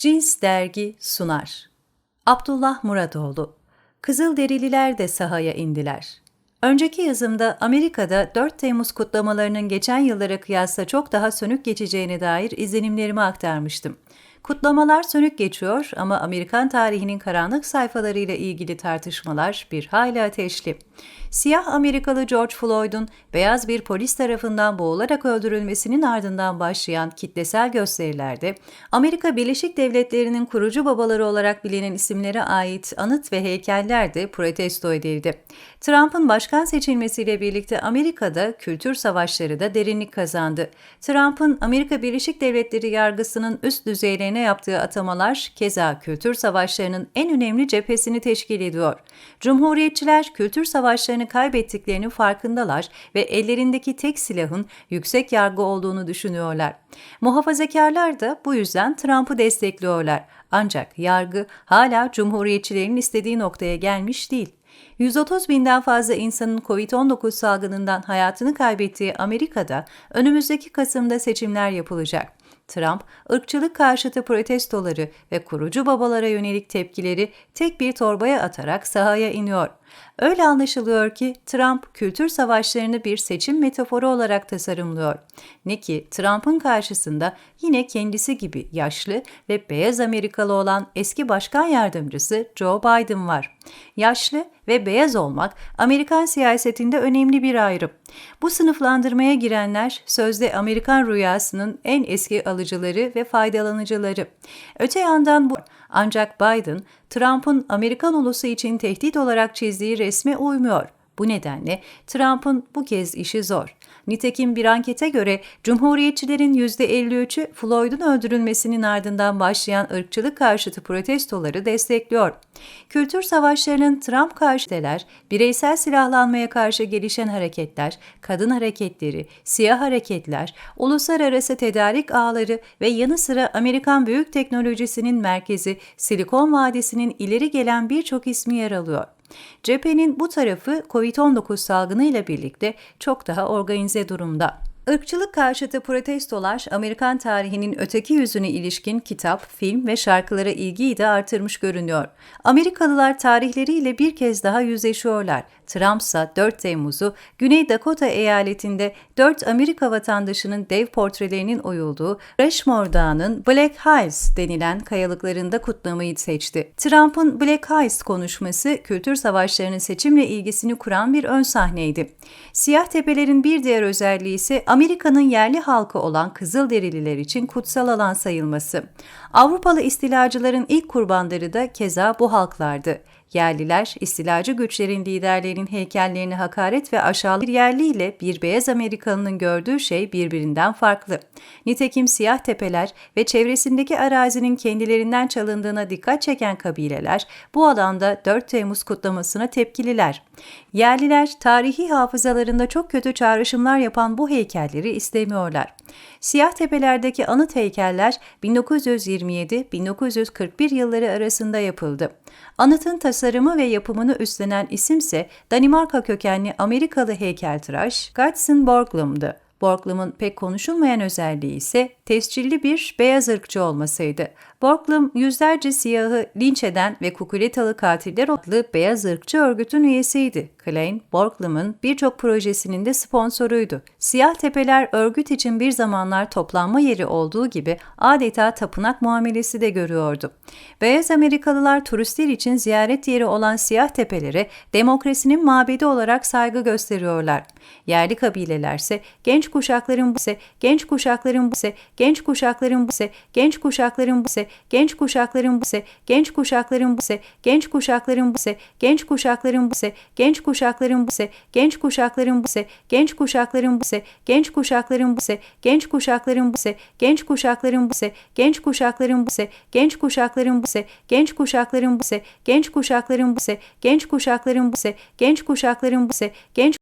Cins Dergi sunar. Abdullah Muratoğlu Kızılderililer de sahaya indiler. Önceki yazımda Amerika'da 4 Temmuz kutlamalarının geçen yıllara kıyasla çok daha sönük geçeceğine dair izlenimlerimi aktarmıştım. Kutlamalar sönük geçiyor ama Amerikan tarihinin karanlık sayfalarıyla ilgili tartışmalar bir hayli ateşli. Siyah Amerikalı George Floyd'un beyaz bir polis tarafından boğularak öldürülmesinin ardından başlayan kitlesel gösterilerde Amerika Birleşik Devletleri'nin kurucu babaları olarak bilinen isimlere ait anıt ve heykeller de protesto edildi. Trump'ın başkan seçilmesiyle birlikte Amerika'da kültür savaşları da derinlik kazandı. Trump'ın Amerika Birleşik Devletleri yargısının üst düzeylerine yaptığı atamalar keza kültür savaşlarının en önemli cephesini teşkil ediyor. Cumhuriyetçiler kültür savaşlarını kaybettiklerini farkındalar ve ellerindeki tek silahın yüksek yargı olduğunu düşünüyorlar. Muhafazakarlar da bu yüzden Trump'ı destekliyorlar. Ancak yargı hala cumhuriyetçilerin istediği noktaya gelmiş değil. 130 binden fazla insanın COVID-19 salgınından hayatını kaybettiği Amerika'da önümüzdeki Kasım'da seçimler yapılacak. Trump, ırkçılık karşıtı protestoları ve kurucu babalara yönelik tepkileri tek bir torbaya atarak sahaya iniyor. Öyle anlaşılıyor ki Trump kültür savaşlarını bir seçim metaforu olarak tasarımlıyor. Ne ki Trump'ın karşısında yine kendisi gibi yaşlı ve beyaz Amerikalı olan eski başkan yardımcısı Joe Biden var. Yaşlı ve beyaz olmak Amerikan siyasetinde önemli bir ayrım. Bu sınıflandırmaya girenler sözde Amerikan rüyasının en eski alıcıları ve faydalanıcıları. Öte yandan bu ancak Biden, Trump'ın Amerikan ulusu için tehdit olarak çizdiği resme uymuyor. Bu nedenle Trump'ın bu kez işi zor. Nitekim bir ankete göre Cumhuriyetçilerin %53'ü Floyd'un öldürülmesinin ardından başlayan ırkçılık karşıtı protestoları destekliyor. Kültür savaşlarının Trump karşıteler, bireysel silahlanmaya karşı gelişen hareketler, kadın hareketleri, siyah hareketler, uluslararası tedarik ağları ve yanı sıra Amerikan büyük teknolojisinin merkezi Silikon Vadisi'nin ileri gelen birçok ismi yer alıyor. Cephenin bu tarafı COVID-19 salgınıyla birlikte çok daha organize durumda. Irkçılık karşıtı protestolar Amerikan tarihinin öteki yüzüne ilişkin kitap, film ve şarkılara ilgiyi de artırmış görünüyor. Amerikalılar tarihleriyle bir kez daha yüzleşiyorlar. Trump ise 4 Temmuz'u Güney Dakota eyaletinde 4 Amerika vatandaşının dev portrelerinin oyulduğu Rushmore Dağı'nın Black Hills denilen kayalıklarında kutlamayı seçti. Trump'ın Black Hills konuşması kültür savaşlarının seçimle ilgisini kuran bir ön sahneydi. Siyah tepelerin bir diğer özelliği ise Amerika'nın yerli halkı olan Kızılderililer için kutsal alan sayılması. Avrupalı istilacıların ilk kurbanları da keza bu halklardı. Yerliler, istilacı güçlerin liderlerinin heykellerini hakaret ve aşağılık bir yerliyle bir beyaz Amerikalının gördüğü şey birbirinden farklı. Nitekim siyah tepeler ve çevresindeki arazinin kendilerinden çalındığına dikkat çeken kabileler bu alanda 4 Temmuz kutlamasına tepkililer. Yerliler tarihi hafızalarında çok kötü çağrışımlar yapan bu heykelleri istemiyorlar. Siyah tepelerdeki anıt heykeller 1927-1941 yılları arasında yapıldı. Anıtın tasarımı ve yapımını üstlenen isimse Danimarka kökenli Amerikalı heykeltıraş Gatsen Borglum'du. Borglum'un pek konuşulmayan özelliği ise tescilli bir beyaz ırkçı olmasıydı. Borglum yüzlerce siyahı linç eden ve kukuletalı katiller adlı beyaz ırkçı örgütün üyesiydi. Klein, Borglum'un birçok projesinin de sponsoruydu. Siyah Tepeler örgüt için bir zamanlar toplanma yeri olduğu gibi adeta tapınak muamelesi de görüyordu. Beyaz Amerikalılar turistler için ziyaret yeri olan Siyah Tepelere demokrasinin mabedi olarak saygı gösteriyorlar. Yerli kabilelerse genç kuşakların bu ise genç kuşakların ise genç kuşakların ise genç kuşakların ise genç kuşakların ise genç kuşakların ise genç kuşakların ise genç kuşakların ise genç kuşakların ise genç kuşakların ise genç kuşakların ise genç kuşakların ise genç kuşakların ise genç kuşakların ise genç kuşakların ise genç kuşakların ise genç kuşakların ise genç kuşakların ise genç kuşakların ise genç kuşakların ise genç